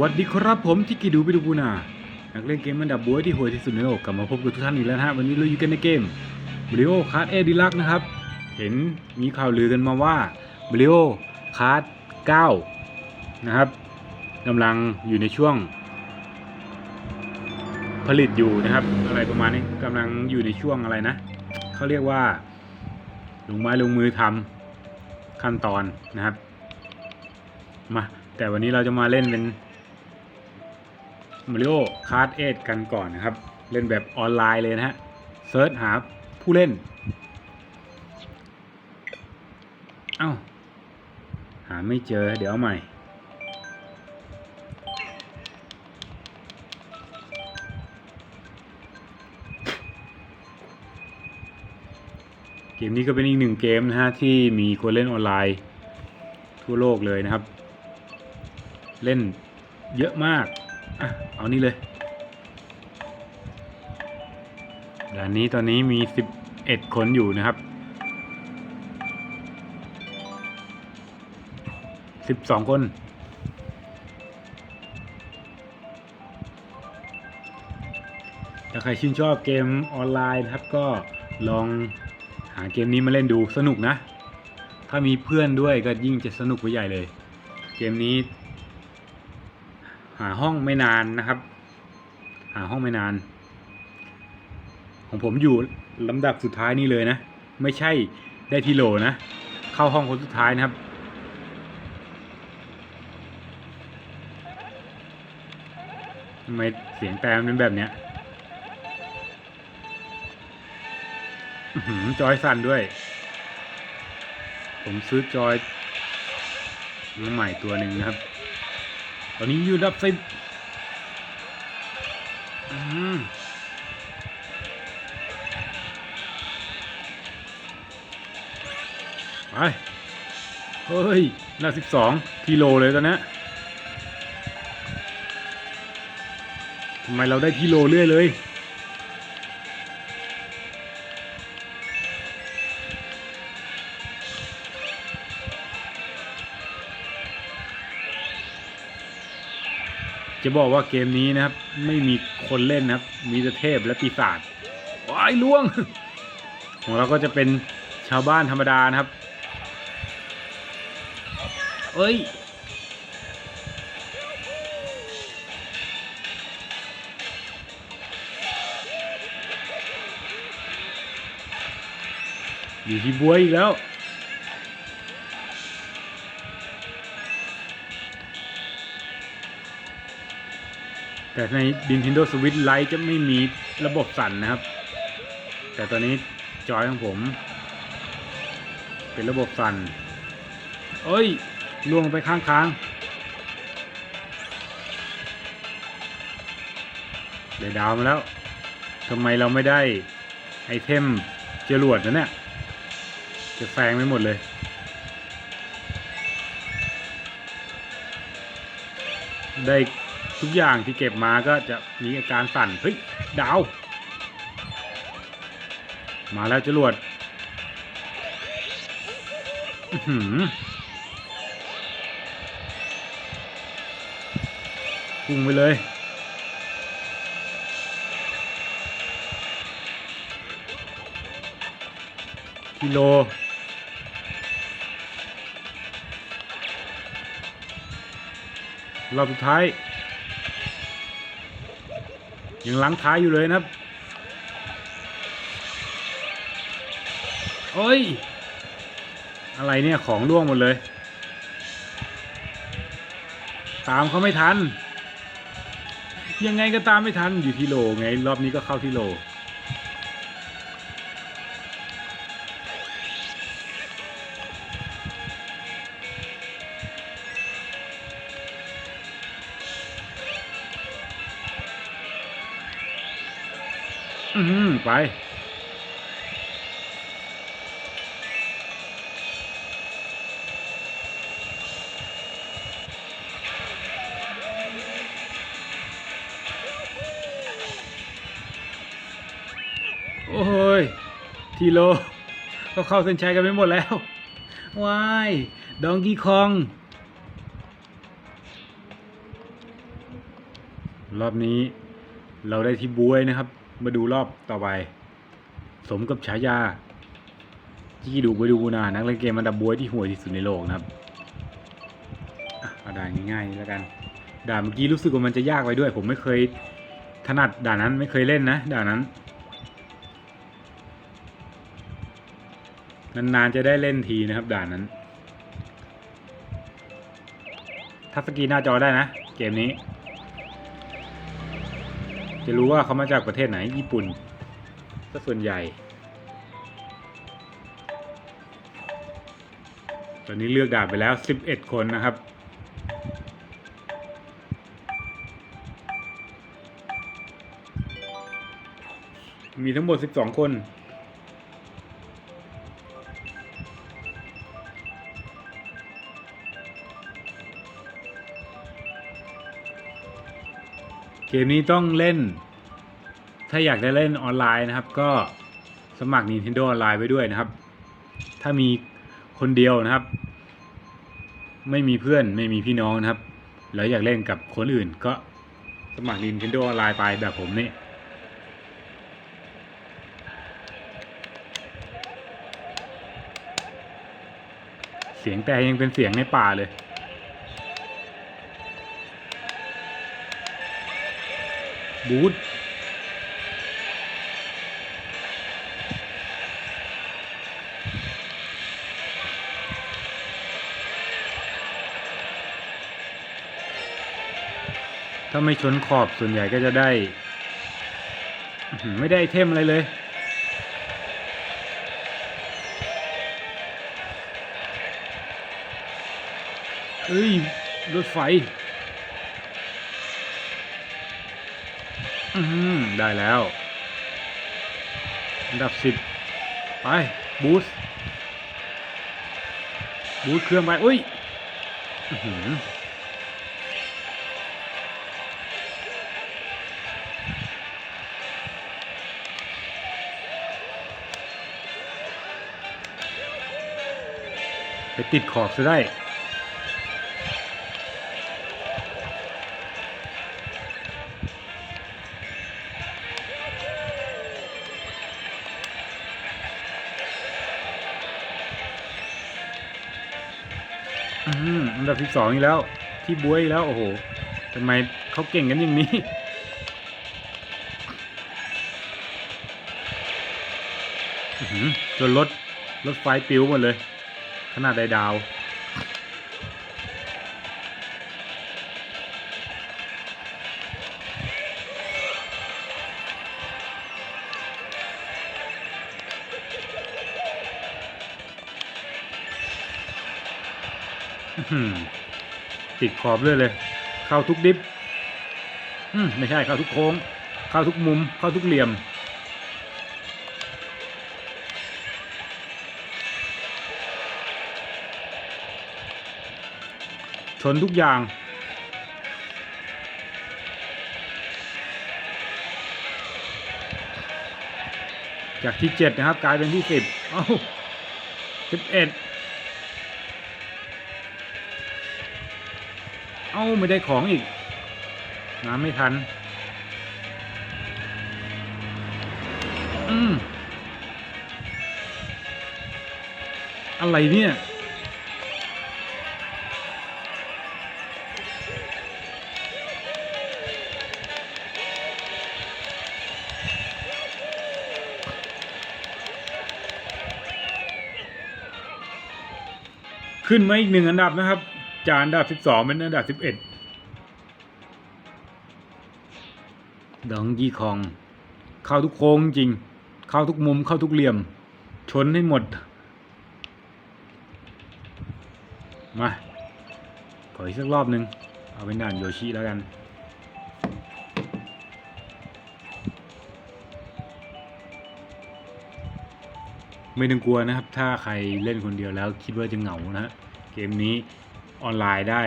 วัสดีครับผมที่กีดูไปดูปูนานักเล่นเกมอันดับบวยที่โหดที่สุดในโลกกลับมาพบกับทุกท่านอีกแล้วฮะวันนี้เราอยู่กันในเกมบริโอคาร์ดเอดิลักนะครับ เห็นมีข่าวลือกันมาว่าบริโอคาร์ด9นะครับกำลังอยู่ในช่วง ผลิตอยู่นะครับ อะไรประมาณนี้กำลังอยู่ในช่วงอะไรนะเขาเรียกว่าลงไม้ลงมือทำขั้นตอนนะครับมาแต่วันนี้เราจะมาเล่นเป็น Mario Kart 8 กันก่อนนะครับ เล่นแบบออนไลน์เลยนะฮะเซิร์ชหาผู้เล่น เอ้า หาไม่เจอเดี๋ยวใหม่ เกมนี้ก็เป็นอีกหนึ่งเกมนะฮะ ที่มีคนเล่นออนไลน์ ทั่วโลกเลยนะครับ เล่นเยอะมาก อะ เอานี่เลยด่านนี้ตอนนี้มี11คนอยู่นะครับ12คนถ้าใครชื่นชอบเกมออนไลน์นะครับก็ลองหาเกมนี้มาเล่นดูสนุกนะ ถ้ามีเพื่อนด้วยก็ยิ่งจะสนุกไปใหญ่เลย เกมนี้ หาห้องไม่นานนะครับ หาห้องไม่นาน ของผมอยู่ลำดับสุดท้ายนี่เลยนะ ไม่ใช่ได้ที่โหลนะ เข้าห้องคนสุดท้ายนะครับ ทำไมเสียงแตมเป็นแบบเนี้ยจอยสั่นด้วย ผมซื้อจอยมาใหม่ตัวหนึ่งนะครับ ตอนนี้อยู่อันดับสิบไป เฮ้ยนดับสิบสองกิโลเลยตอนนี้ทำไมเราได้กิโลเรื่อยเลย จะบอกว่าเกมนี้นะครับ ไม่มีคนเล่นนะครับ มีแต่เทพและปีศาจว้ายล่วง ของเราก็จะเป็นชาวบ้านธรรมดานะครับ เอ้ยอยู่ที่บวยอีกแล้ว แต่ใน Nintendo Switch Lite จะไม่มีระบบสั่นนะครับ แต่ตอนนี้จอยของผม เป็นระบบสั่นเอ้ยล่วงไปข้างค้างได้ดาวมาแล้วทำไมเราไม่ได้ไอเทมจรวดนะเนี่ยจะแซงไม่หมดเลย ได้ ทุกอย่างที่เก็บมาก็จะมีอาการสั่น เฮ้ย ดาว มาแล้วจรวดพุ่งไปเลย กิโลรอบสุดท้าย ยังล้างท้ายอยู่เลยนะครับเอ้ย อะไรเนี่ยของร่วงหมดเลย ตามเขาไม่ทัน ยังไงก็ตามไม่ทันอยู่ที่โลไง รอบนี้ก็เข้าที่โล อืมไป โอ้ย ทีโล ก็เข้าเส้นชัยกันไปหมดแล้วว้าย ดองกี้คอง รอบนี้เราได้ที่บวยนะครับ มาดูรอบต่อไป สมกับฉายาที่ดูไปดูนานักเล่นเกมมันดับบวยที่ห่วยที่สุดในโลกนะครับอะเอาด่านง่ายๆแล้วกัน ด่านเมื่อกี้รู้สึกว่ามันจะยากไปด้วย ผมไม่เคยถนัดด่านนั้นไม่เคยเล่นนะด่านนั้นนานๆจะได้เล่นทีนะครับด่านนั้น ทักสกรีนหน้าจอได้นะ เกมนี้ จะรู้ว่าเขามาจากประเทศไหนญี่ปุ่นก็ส่วนใหญ่ ตอนนี้เลือกดาบไปแล้ว 11 คนนะครับ มีทั้งหมด 12 คน เกมนี้ต้องเล่น ถ้าอยากได้เล่นออนไลน์นะครับ ก็สมัคร Nintendo ออนไลน์ไว้ด้วยนะครับ ถ้ามีคนเดียวนะครับ ไม่มีเพื่อนไม่มีพี่น้องนะครับ แล้วอยากเล่นกับคนอื่น ก็สมัคร Nintendo ออนไลน์ไปแบบผมนี่เสียงแต่ยังเป็นเสียงในป่าเลย บูถ้าไม่ชนขอบส่วนใหญ่ก็จะได้ ไม่ได้เทมอะไรเลย เอ้ย รถไฟ อืมได้แล้วอันดับสิบไป บูสต์บูสต์เครื่องไป อุ้ยไปติดขอบซะได้ มอันดับที่สองอีกแล้ว ที่บวยอีกแล้ว โอ้โหทำไมเขาเก่งกันอย่างนี้จนรถรถไฟปิวหมดเลย ขนาดไดดาว ติดขอบเรื่อยเลย เข้าทุกดิฟไม่ใช่เข้าทุกโค้ง เข้าทุกมุม เข้าทุกเหลี่ยม ชนทุกอย่างจากที่เจ็ดนะครับ กลายเป็นที่สิบเอ้าสิบเอ็ด เอ้าไม่ได้ของอีกน้ำไม่ทัน อืมอะไรเนี่ย ขึ้นมาอีกหนึ่งอันดับนะครับ จากอันดับสิบสองเป็นอันดับสิบเอ็ดดองกี้คอง เข้าทุกโค้งจริง เข้าทุกมุมเข้าทุกเหลี่ยม ชนให้หมด มาขออีกสักรอบหนึ่งเอาเป็นด่านโยชิแล้วกันไม่ต้องกลัวนะครับ ถ้าใครเล่นคนเดียวแล้วคิดว่าจะเหงานะฮะเกมนี้ ออนไลน์ได้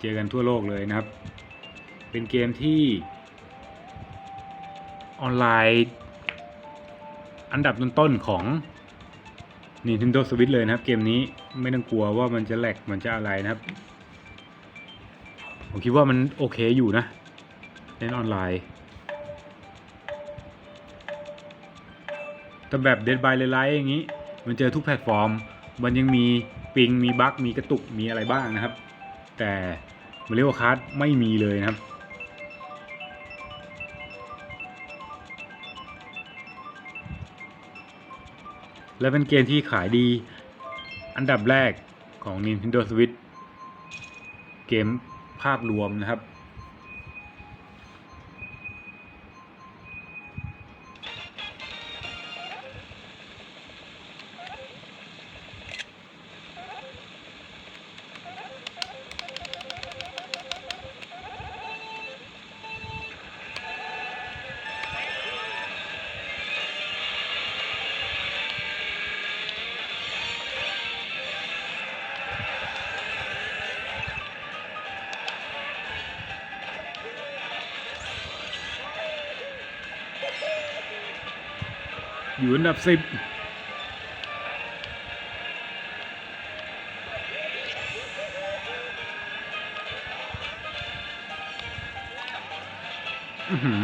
เจอกันทั่วโลกเลยนะครับ เป็นเกมที่ออนไลน์อันดับต้นๆของ Nintendo Switch เลยนะครับ เกมนี้ไม่ต้องกลัวว่ามันจะแหลกมันจะอะไรนะครับ ผมคิดว่ามันโอเคอยู่นะเล่นออนไลน์ แต่แบบ Dead by Daylight อย่างนี้ มันเจอทุกแพลตฟอร์ม มันยังมี ปิงมีบั๊กมีกระตุกมีอะไรบ้างนะครับ แต่มาริโอคาร์ดไม่มีเลยนะครับ และเป็นเกมที่ขายดีอันดับแรกของ Nintendo Switch เกมภาพรวมนะครับ อยู่อันดับสิบ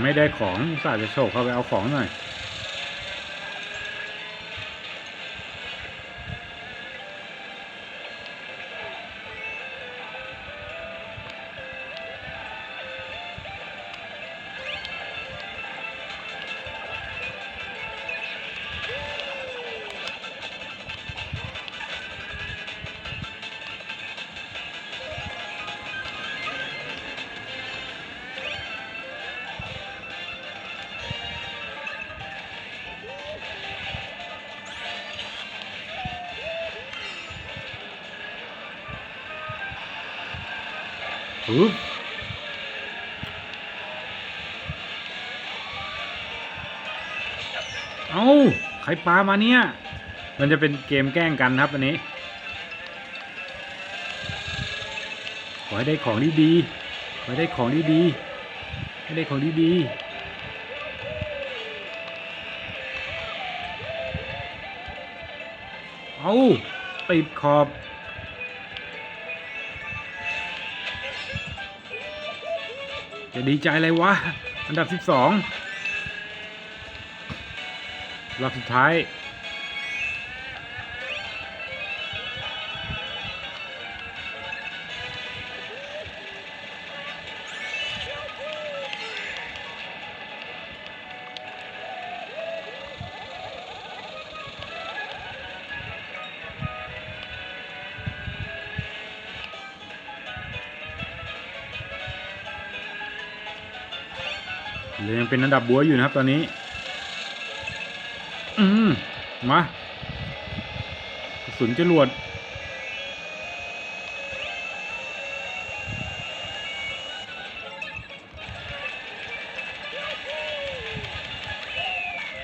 ไม่ได้ของสาห์จะโฉกเข้าไปเอาของหน่อย เอาใครปลามาเนี่ย มันจะเป็นเกมแกล้งกันครับอันนี้ ขอให้ได้ของดีๆขอให้ได้ของดีๆให้ได้ของดีๆเอาติดขอบ จะดีใจอะไรวะ อันดับ 12 รอบสุดท้าย เลยยังเป็นอันดับบัวอยู่นะครับตอนนี้ อืมมากระสุนจรวด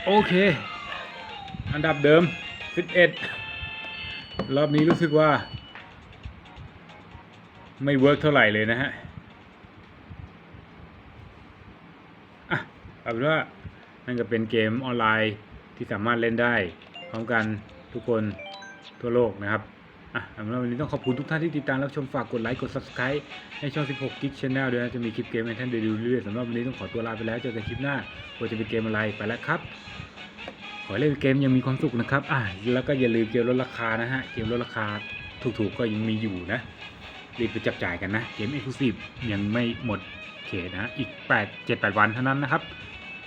โอเค อันดับเดิม 11 รอบนี้รู้สึกว่า ไม่เวิร์กเท่าไหร่เลยนะฮะ อะ เอาเป็นว่านั่นก็เป็นเกมออนไลน์ที่สามารถเล่นได้ พร้อมกันทุกคนทั่วโลกนะครับอะเอาเป็นว่าวันนี้ต้องขอบคุณทุกท่านที่ติดตามรับชมฝากกดไลค์กด subscribe ให้ช่อง 16 Geek Channel ด้วยนะ จะมีคลิปเกมให้ท่านได้ดูเรื่อยๆสำหรับวันนี้ต้องขอตัวลาไปแล้วเจอกันคลิปหน้าว่าจะเป็นเกมอะไรไปแล้วครับ ขอเล่นเกมยังมีความสุขนะครับอะแล้วก็อย่าลืมเกมลดราคานะฮะเกมลดราคาถูกๆก็ยังมีอยู่นะรีบไปจับจ่ายกันนะเกม Exclusive ยังไม่หมดเขตนะอีก 8 7 8 วันเท่านั้นนะครับ